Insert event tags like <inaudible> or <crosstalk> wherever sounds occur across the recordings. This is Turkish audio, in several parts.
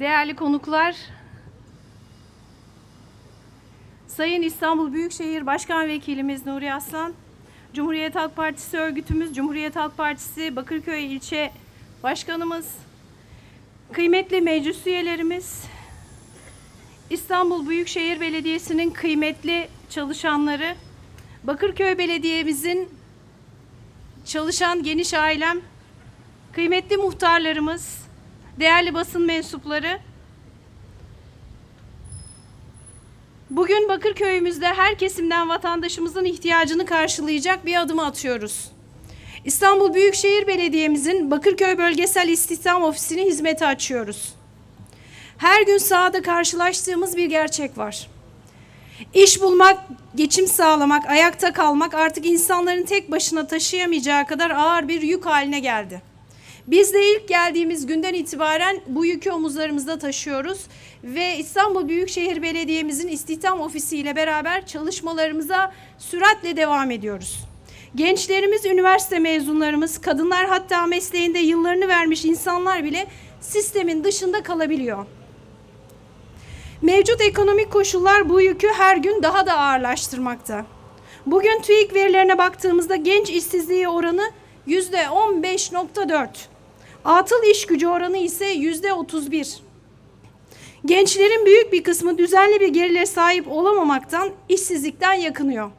Değerli konuklar, Sayın İstanbul Büyükşehir Başkan Vekilimiz Nuri Aslan, Cumhuriyet Halk Partisi örgütümüz, Cumhuriyet Halk Partisi Bakırköy İlçe Başkanımız, kıymetli meclis üyelerimiz, İstanbul Büyükşehir Belediyesi'nin kıymetli çalışanları, Bakırköy Belediye'mizin çalışan geniş ailem, kıymetli muhtarlarımız, değerli basın mensupları, bugün Bakırköy'ümüzde her kesimden vatandaşımızın ihtiyacını karşılayacak bir adımı atıyoruz. İstanbul Büyükşehir Belediye'mizin Bakırköy Bölgesel İstihdam Ofisi'ni hizmete açıyoruz. Her gün sahada karşılaştığımız bir gerçek var. İş bulmak, geçim sağlamak, ayakta kalmak artık insanların tek başına taşıyamayacağı kadar ağır bir yük haline geldi. Biz de ilk geldiğimiz günden itibaren bu yükü omuzlarımızda taşıyoruz ve İstanbul Büyükşehir Belediye'mizin istihdam ofisi ile beraber çalışmalarımıza süratle devam ediyoruz. Gençlerimiz, üniversite mezunlarımız, kadınlar hatta mesleğinde yıllarını vermiş insanlar bile sistemin dışında kalabiliyor. Mevcut ekonomik koşullar bu yükü her gün daha da ağırlaştırmakta. Bugün TÜİK verilerine baktığımızda genç işsizliği oranı %15.4. Atıl iş gücü oranı ise %31. Gençlerin büyük bir kısmı düzenli bir gelire sahip olamamaktan, işsizlikten yakınıyor.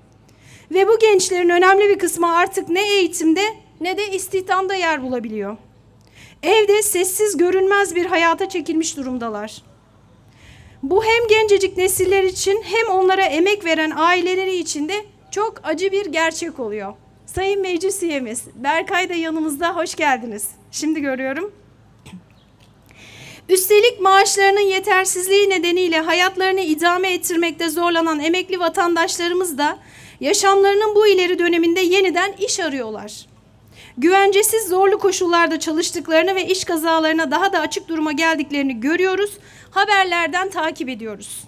Ve bu gençlerin önemli bir kısmı artık ne eğitimde ne de istihdamda yer bulabiliyor. Evde sessiz görünmez bir hayata çekilmiş durumdalar. Bu hem gencecik nesiller için hem onlara emek veren aileleri için de çok acı bir gerçek oluyor. Sayın Meclis Üyemiz, Berkay da yanımızda, hoş geldiniz. Şimdi görüyorum. Üstelik maaşlarının yetersizliği nedeniyle hayatlarını idame ettirmekte zorlanan emekli vatandaşlarımız da yaşamlarının bu ileri döneminde yeniden iş arıyorlar. Güvencesiz zorlu koşullarda çalıştıklarını ve iş kazalarına daha da açık duruma geldiklerini görüyoruz, haberlerden takip ediyoruz.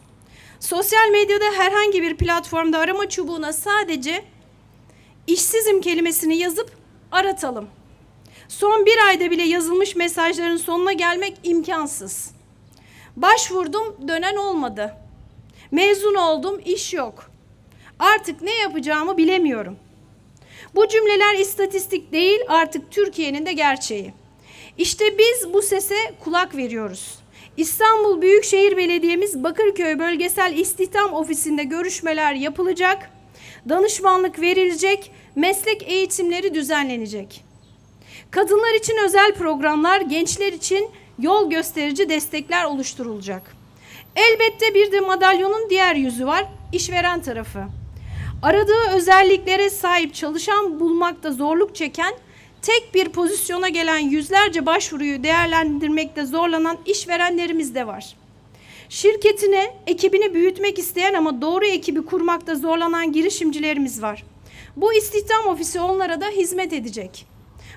Sosyal medyada herhangi bir platformda arama çubuğuna sadece işsizim kelimesini yazıp aratalım. Son bir ayda bile yazılmış mesajların sonuna gelmek imkansız. Başvurdum, dönen olmadı. Mezun oldum, iş yok. Artık ne yapacağımı bilemiyorum. Bu cümleler istatistik değil, artık Türkiye'nin de gerçeği. İşte biz bu sese kulak veriyoruz. İstanbul Büyükşehir Belediye'miz Bakırköy Bölgesel İstihdam Ofisi'nde görüşmeler yapılacak, danışmanlık verilecek, meslek eğitimleri düzenlenecek. Kadınlar için özel programlar, gençler için yol gösterici destekler oluşturulacak. Elbette bir de madalyonun diğer yüzü var, işveren tarafı. Aradığı özelliklere sahip çalışan bulmakta zorluk çeken, tek bir pozisyona gelen yüzlerce başvuruyu değerlendirmekte zorlanan işverenlerimiz de var. Şirketine, ekibini büyütmek isteyen ama doğru ekibi kurmakta zorlanan girişimcilerimiz var. Bu istihdam ofisi onlara da hizmet edecek.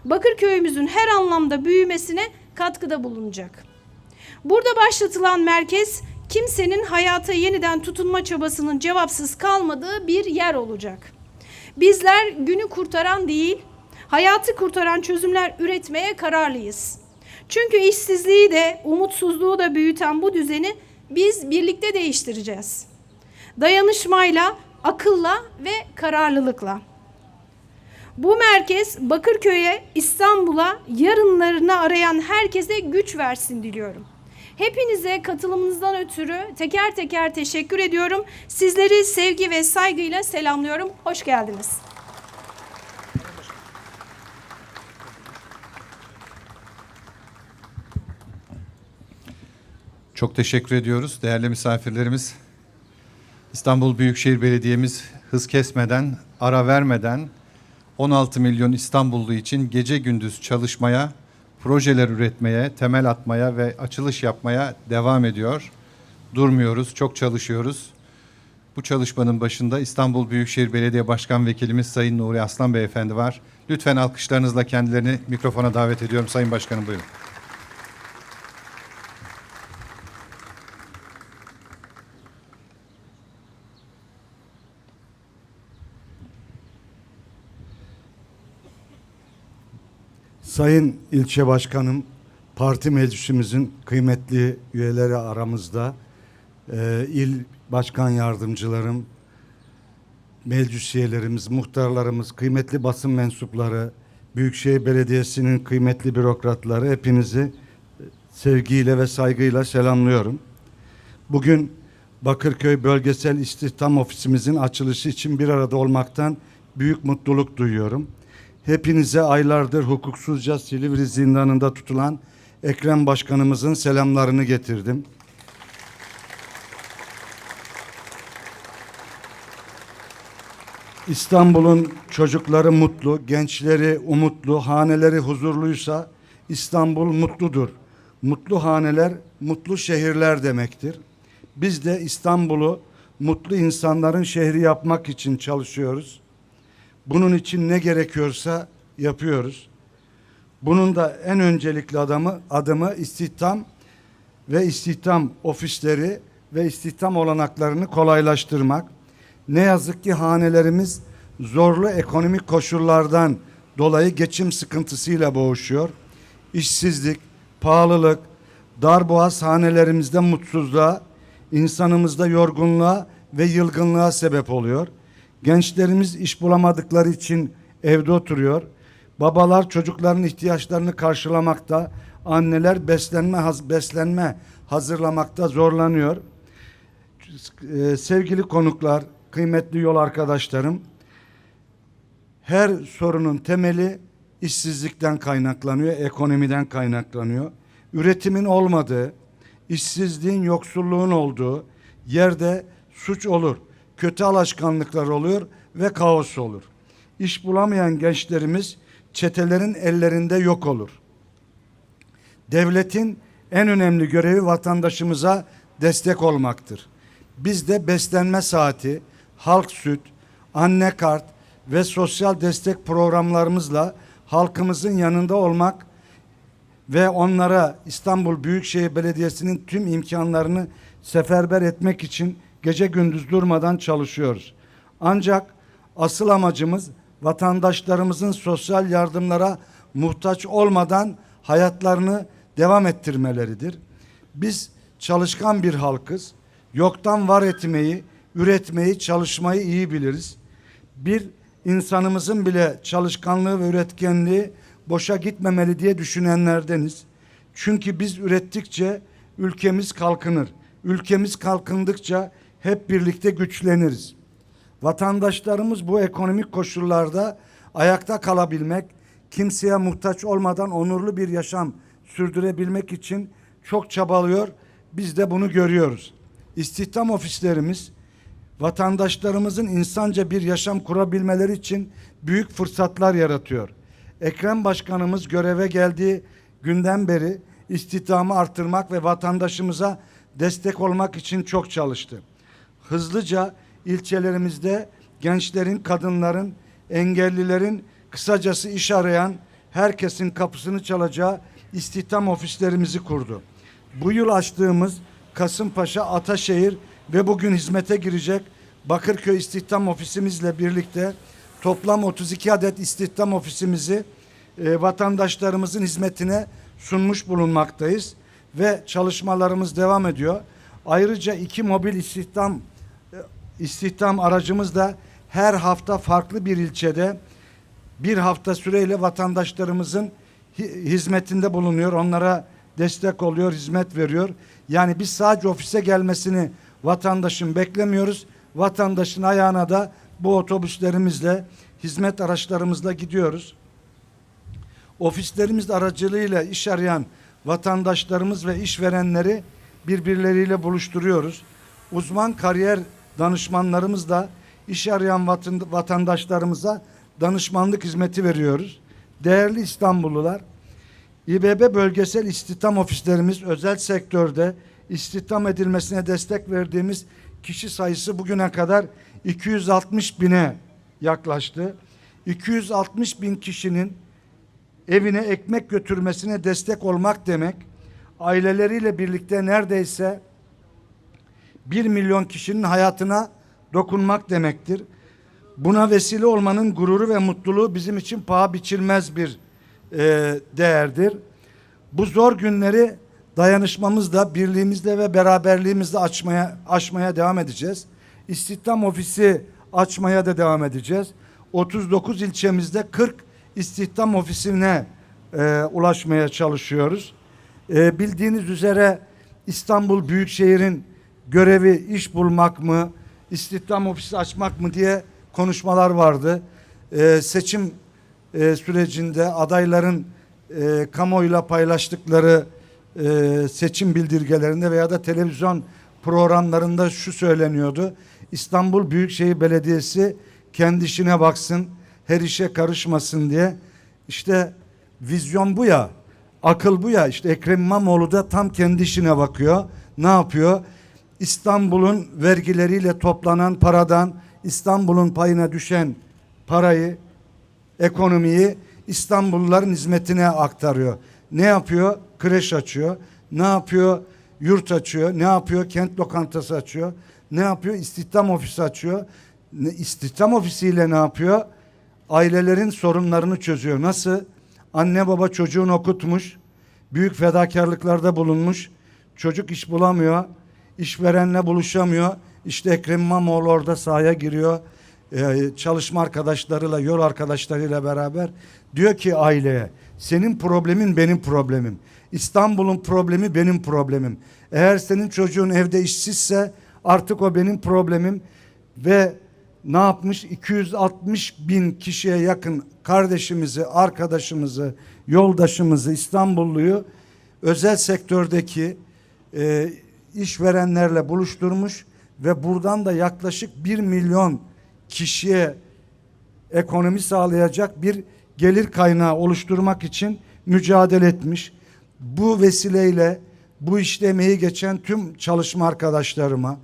Bakırköy'ümüzün her anlamda büyümesine katkıda bulunacak. Burada başlatılan merkez kimsenin hayata yeniden tutunma çabasının cevapsız kalmadığı bir yer olacak. Bizler günü kurtaran değil, hayatı kurtaran çözümler üretmeye kararlıyız. Çünkü işsizliği de, umutsuzluğu da büyüten bu düzeni biz birlikte değiştireceğiz. Dayanışmayla, akılla ve kararlılıkla. Bu merkez Bakırköy'e, İstanbul'a, yarınlarını arayan herkese güç versin diliyorum. Hepinize katılımınızdan ötürü teker teker teşekkür ediyorum. Sizleri sevgi ve saygıyla selamlıyorum. Hoş geldiniz. Çok teşekkür ediyoruz değerli misafirlerimiz. İstanbul Büyükşehir Belediye'miz hız kesmeden, ara vermeden 16 milyon İstanbullu için gece gündüz çalışmaya, projeler üretmeye, temel atmaya ve açılış yapmaya devam ediyor. Durmuyoruz, çok çalışıyoruz. Bu çalışmanın başında İstanbul Büyükşehir Belediye Başkan Vekilimiz Sayın Nuri Aslan Beyefendi var. Lütfen alkışlarınızla kendilerini mikrofona davet ediyorum. Sayın Başkanım buyurun. Sayın ilçe başkanım, parti meclisimizin kıymetli üyeleri aramızda, e, il başkan yardımcılarım, meclis üyelerimiz, muhtarlarımız, kıymetli basın mensupları, Büyükşehir Belediyesi'nin kıymetli bürokratları hepinizi sevgiyle ve saygıyla selamlıyorum. Bugün Bakırköy Bölgesel İstihdam Ofisimizin açılışı için bir arada olmaktan büyük mutluluk duyuyorum. Hepinize aylardır hukuksuzca Silivri zindanında tutulan Ekrem Başkanımızın selamlarını getirdim. İstanbul'un çocukları mutlu, gençleri umutlu, haneleri huzurluysa İstanbul mutludur. Mutlu haneler, mutlu şehirler demektir. Biz de İstanbul'u mutlu insanların şehri yapmak için çalışıyoruz. Bunun için ne gerekiyorsa yapıyoruz. Bunun da en öncelikli adamı adımı istihdam ve istihdam ofisleri ve istihdam olanaklarını kolaylaştırmak. Ne yazık ki hanelerimiz zorlu ekonomik koşullardan dolayı geçim sıkıntısıyla boğuşuyor. İşsizlik, pahalılık, darboğaz hanelerimizde mutsuzluğa, insanımızda yorgunluğa ve yılgınlığa sebep oluyor. Gençlerimiz iş bulamadıkları için evde oturuyor. Babalar çocukların ihtiyaçlarını karşılamakta, anneler beslenme haz beslenme hazırlamakta zorlanıyor. Ee, sevgili konuklar, kıymetli yol arkadaşlarım, her sorunun temeli işsizlikten kaynaklanıyor, ekonomiden kaynaklanıyor. Üretimin olmadığı, işsizliğin, yoksulluğun olduğu yerde suç olur, kötü alışkanlıklar oluyor ve kaos olur. İş bulamayan gençlerimiz çetelerin ellerinde yok olur. Devletin en önemli görevi vatandaşımıza destek olmaktır. Biz de beslenme saati, halk süt, anne kart ve sosyal destek programlarımızla halkımızın yanında olmak ve onlara İstanbul Büyükşehir Belediyesi'nin tüm imkanlarını seferber etmek için gece gündüz durmadan çalışıyoruz. Ancak asıl amacımız vatandaşlarımızın sosyal yardımlara muhtaç olmadan hayatlarını devam ettirmeleridir. Biz çalışkan bir halkız. Yoktan var etmeyi, üretmeyi, çalışmayı iyi biliriz. Bir insanımızın bile çalışkanlığı ve üretkenliği boşa gitmemeli diye düşünenlerdeniz. Çünkü biz ürettikçe ülkemiz kalkınır. Ülkemiz kalkındıkça hep birlikte güçleniriz. Vatandaşlarımız bu ekonomik koşullarda ayakta kalabilmek, kimseye muhtaç olmadan onurlu bir yaşam sürdürebilmek için çok çabalıyor. Biz de bunu görüyoruz. İstihdam ofislerimiz vatandaşlarımızın insanca bir yaşam kurabilmeleri için büyük fırsatlar yaratıyor. Ekrem Başkanımız göreve geldiği günden beri istihdamı artırmak ve vatandaşımıza destek olmak için çok çalıştı. Hızlıca ilçelerimizde gençlerin, kadınların, engellilerin, kısacası iş arayan herkesin kapısını çalacağı istihdam ofislerimizi kurdu. Bu yıl açtığımız Kasımpaşa, Ataşehir ve bugün hizmete girecek Bakırköy İstihdam Ofisimizle birlikte toplam 32 adet istihdam ofisimizi e, vatandaşlarımızın hizmetine sunmuş bulunmaktayız ve çalışmalarımız devam ediyor. Ayrıca iki mobil istihdam istihdam aracımız da her hafta farklı bir ilçede bir hafta süreyle vatandaşlarımızın hi- hizmetinde bulunuyor. Onlara destek oluyor, hizmet veriyor. Yani biz sadece ofise gelmesini vatandaşın beklemiyoruz. Vatandaşın ayağına da bu otobüslerimizle, hizmet araçlarımızla gidiyoruz. Ofislerimiz aracılığıyla iş arayan vatandaşlarımız ve işverenleri birbirleriyle buluşturuyoruz. Uzman kariyer danışmanlarımızla iş arayan vatan- vatandaşlarımıza danışmanlık hizmeti veriyoruz. Değerli İstanbullular, İBB bölgesel istihdam ofislerimiz özel sektörde istihdam edilmesine destek verdiğimiz kişi sayısı bugüne kadar 260 bine yaklaştı. 260 bin kişinin evine ekmek götürmesine destek olmak demek, aileleriyle birlikte neredeyse 1 milyon kişinin hayatına dokunmak demektir. Buna vesile olmanın gururu ve mutluluğu bizim için paha biçilmez bir e, değerdir. Bu zor günleri dayanışmamızla, birliğimizle ve beraberliğimizle açmaya aşmaya devam edeceğiz. İstihdam ofisi açmaya da devam edeceğiz. 39 ilçemizde 40 istihdam ofisine e, ulaşmaya çalışıyoruz. E, bildiğiniz üzere İstanbul Büyükşehir'in görevi iş bulmak mı, istihdam ofisi açmak mı diye konuşmalar vardı. E, seçim e, sürecinde adayların e, kamuoyuyla paylaştıkları e, seçim bildirgelerinde veya da televizyon programlarında şu söyleniyordu. İstanbul Büyükşehir Belediyesi kendi işine baksın, her işe karışmasın diye. İşte vizyon bu ya, akıl bu ya. İşte Ekrem İmamoğlu da tam kendi işine bakıyor. Ne yapıyor? İstanbul'un vergileriyle toplanan paradan İstanbul'un payına düşen parayı ekonomiyi İstanbulluların hizmetine aktarıyor. Ne yapıyor? Kreş açıyor. Ne yapıyor? Yurt açıyor. Ne yapıyor? Kent lokantası açıyor. Ne yapıyor? İstihdam ofisi açıyor. İstihdam ofisiyle ne yapıyor? Ailelerin sorunlarını çözüyor. Nasıl? Anne baba çocuğunu okutmuş. Büyük fedakarlıklarda bulunmuş. Çocuk iş bulamıyor. İşverenle buluşamıyor. İşte Ekrem İmamoğlu orada sahaya giriyor e, çalışma arkadaşlarıyla, yol arkadaşlarıyla beraber diyor ki aileye senin problemin benim problemim. İstanbul'un problemi benim problemim. Eğer senin çocuğun evde işsizse artık o benim problemim ve ne yapmış? 260 bin kişiye yakın kardeşimizi, arkadaşımızı, yoldaşımızı, İstanbulluyu özel sektördeki e, işverenlerle buluşturmuş ve buradan da yaklaşık 1 milyon kişiye ekonomi sağlayacak bir gelir kaynağı oluşturmak için mücadele etmiş. Bu vesileyle bu işte geçen tüm çalışma arkadaşlarıma,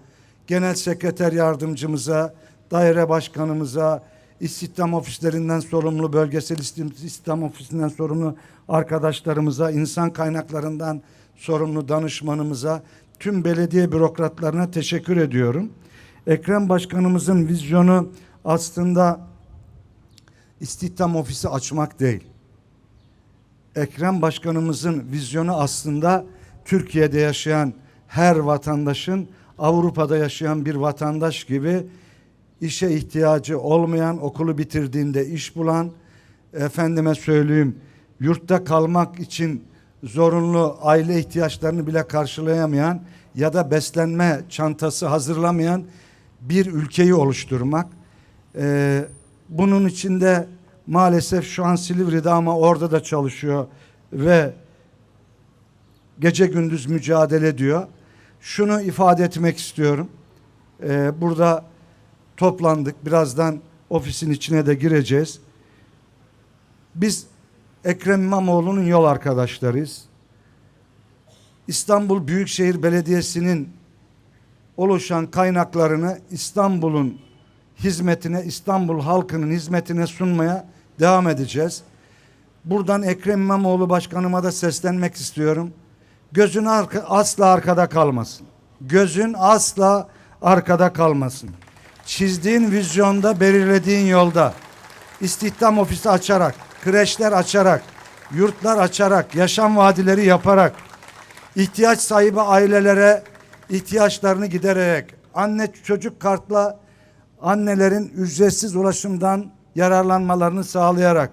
genel sekreter yardımcımıza, daire başkanımıza, istihdam ofislerinden sorumlu, bölgesel istihdam ofisinden sorumlu arkadaşlarımıza, insan kaynaklarından sorumlu danışmanımıza, tüm belediye bürokratlarına teşekkür ediyorum. Ekrem Başkanımızın vizyonu aslında istihdam ofisi açmak değil. Ekrem Başkanımızın vizyonu aslında Türkiye'de yaşayan her vatandaşın Avrupa'da yaşayan bir vatandaş gibi işe ihtiyacı olmayan, okulu bitirdiğinde iş bulan, efendime söyleyeyim yurtta kalmak için zorunlu aile ihtiyaçlarını bile karşılayamayan ya da beslenme çantası hazırlamayan bir ülkeyi oluşturmak. Ee, bunun içinde maalesef şu an Silivri'de ama orada da çalışıyor ve gece gündüz mücadele ediyor. Şunu ifade etmek istiyorum. Ee, burada toplandık. Birazdan ofisin içine de gireceğiz. Biz Ekrem İmamoğlu'nun yol arkadaşlarıyız. İstanbul Büyükşehir Belediyesi'nin oluşan kaynaklarını İstanbul'un hizmetine, İstanbul halkının hizmetine sunmaya devam edeceğiz. Buradan Ekrem İmamoğlu başkanıma da seslenmek istiyorum. Gözün arka, asla arkada kalmasın. Gözün asla arkada kalmasın. Çizdiğin vizyonda, belirlediğin yolda istihdam ofisi açarak, kreşler açarak, yurtlar açarak, yaşam vadileri yaparak, ihtiyaç sahibi ailelere ihtiyaçlarını gidererek, anne çocuk kartla annelerin ücretsiz ulaşımdan yararlanmalarını sağlayarak,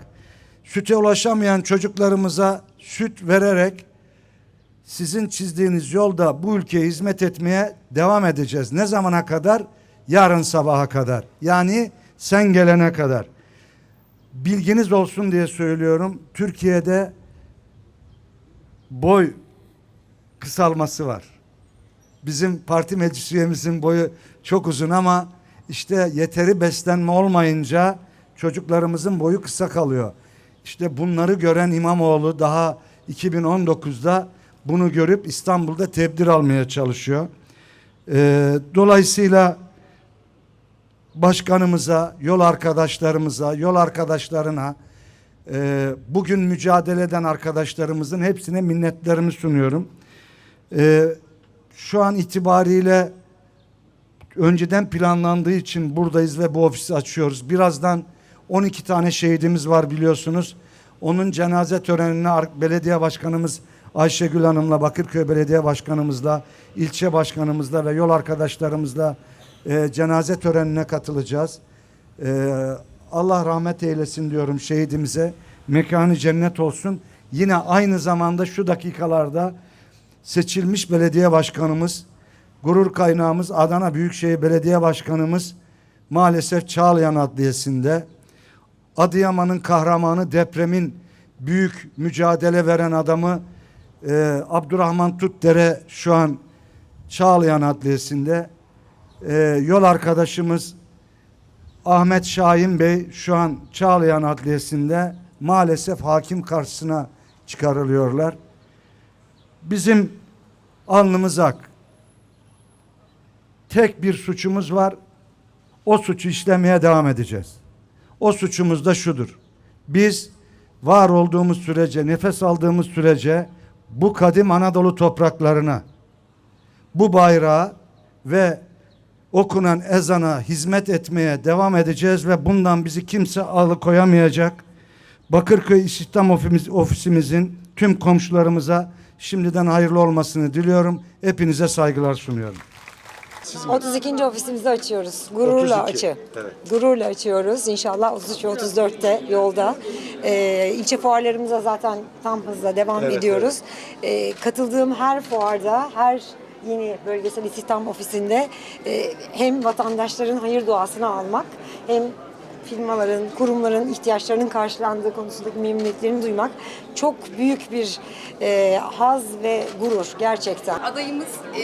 süte ulaşamayan çocuklarımıza süt vererek sizin çizdiğiniz yolda bu ülkeye hizmet etmeye devam edeceğiz. Ne zamana kadar? Yarın sabaha kadar. Yani sen gelene kadar. Bilginiz olsun diye söylüyorum. Türkiye'de boy kısalması var. Bizim parti meclis üyemizin boyu çok uzun ama işte yeteri beslenme olmayınca çocuklarımızın boyu kısa kalıyor. İşte bunları gören İmamoğlu daha 2019'da bunu görüp İstanbul'da tedbir almaya çalışıyor. Ee, dolayısıyla başkanımıza, yol arkadaşlarımıza, yol arkadaşlarına, e, bugün mücadele eden arkadaşlarımızın hepsine minnetlerimi sunuyorum. E, şu an itibariyle önceden planlandığı için buradayız ve bu ofisi açıyoruz. Birazdan 12 tane şehidimiz var biliyorsunuz. Onun cenaze törenine belediye başkanımız Ayşegül Hanım'la, Bakırköy Belediye Başkanımızla, ilçe başkanımızla ve yol arkadaşlarımızla e, cenaze törenine katılacağız. E, Allah rahmet eylesin diyorum şehidimize. Mekanı cennet olsun. Yine aynı zamanda şu dakikalarda seçilmiş belediye başkanımız, gurur kaynağımız Adana Büyükşehir Belediye Başkanımız maalesef Çağlayan Adliyesi'nde Adıyaman'ın kahramanı depremin büyük mücadele veren adamı e, Abdurrahman Tutdere şu an Çağlayan Adliyesi'nde e, yol arkadaşımız Ahmet Şahin Bey şu an Çağlayan Adliyesi'nde maalesef hakim karşısına çıkarılıyorlar. Bizim alnımız ak. Tek bir suçumuz var. O suçu işlemeye devam edeceğiz. O suçumuz da şudur. Biz var olduğumuz sürece, nefes aldığımız sürece bu kadim Anadolu topraklarına, bu bayrağa ve okunan ezana hizmet etmeye devam edeceğiz ve bundan bizi kimse alıkoyamayacak. Bakırköy İstihdam Ofimiz, Ofisimizin tüm komşularımıza şimdiden hayırlı olmasını diliyorum. Hepinize saygılar sunuyorum. 32. ofisimizi açıyoruz. Gururla 32, açı. Gururla açıyoruz. İnşallah 33 ve 34'te yolda. Ee, ilçe fuarlarımıza zaten tam hızla devam ediyoruz. Ee, katıldığım her fuarda, her yeni bölgesel istihdam ofisinde e, hem vatandaşların hayır duasını almak hem firmaların, kurumların ihtiyaçlarının karşılandığı konusundaki memnuniyetlerini duymak çok büyük bir e, haz ve gurur gerçekten. Adayımız, e,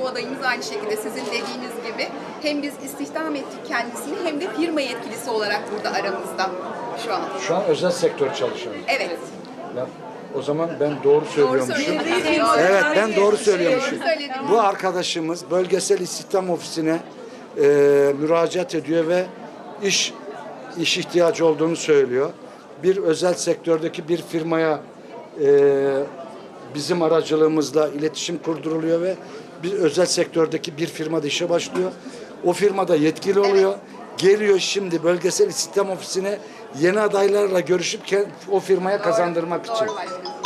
bu adayımız aynı şekilde sizin dediğiniz gibi hem biz istihdam ettik kendisini hem de firma yetkilisi olarak burada aramızda şu an. Şu an özel sektör çalışanı. Evet. O zaman ben doğru söylüyormuşum. Evet ben doğru söylüyormuşum. Bu arkadaşımız bölgesel istihdam ofisine e, müracaat ediyor ve iş iş ihtiyacı olduğunu söylüyor. Bir özel sektördeki bir firmaya e, bizim aracılığımızla iletişim kurduruluyor ve bir özel sektördeki bir firmada işe başlıyor. O firmada yetkili oluyor. Geliyor şimdi bölgesel istihdam ofisine yeni adaylarla görüşüp o firmaya kazandırmak için.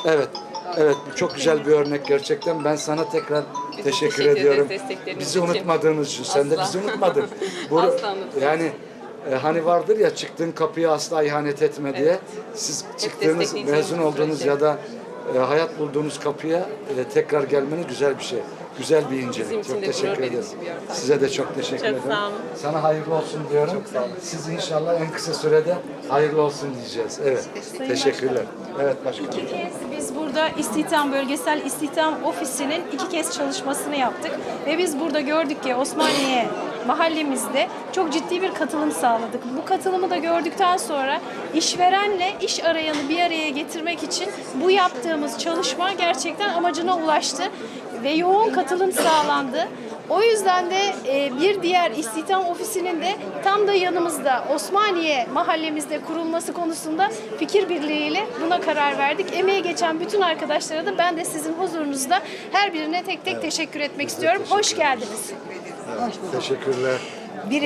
Evet. Evet bu çok güzel bir örnek gerçekten. Ben sana tekrar teşekkür, teşekkür ediyorum. Bizi için. unutmadığınız için. Sen de bizi unutmadın. <laughs> Bu, Asla yani e, hani vardır ya çıktığın kapıya asla ihanet etme diye. Siz çıktığınız, destekleyeceğimiz mezun olduğunuz sürece. ya da e, hayat bulduğunuz kapıya e, tekrar gelmeniz güzel bir şey. Güzel bir incelik. Bizim çok teşekkür ortam. Size de çok teşekkür Çok ederim. sağ olun. Sana hayırlı olsun diyorum. Çok sağ olun. Siz inşallah en kısa sürede hayırlı olsun diyeceğiz. Evet. Teşekkürler. Evet başkanım. İki kez biz burada istihdam bölgesel istihdam ofisinin iki kez çalışmasını yaptık ve biz burada gördük ki Osmaniye mahallemizde çok ciddi bir katılım sağladık. Bu katılımı da gördükten sonra işverenle iş arayanı bir araya getirmek için bu yaptığımız çalışma gerçekten amacına ulaştı ve yoğun katılım sağlandı. O yüzden de e, bir diğer istihdam ofisinin de tam da yanımızda Osmaniye mahallemizde kurulması konusunda fikir birliğiyle buna karar verdik. Emeği geçen bütün arkadaşlara da ben de sizin huzurunuzda her birine tek tek teşekkür etmek istiyorum. Hoş geldiniz. Teşekkürler. Bir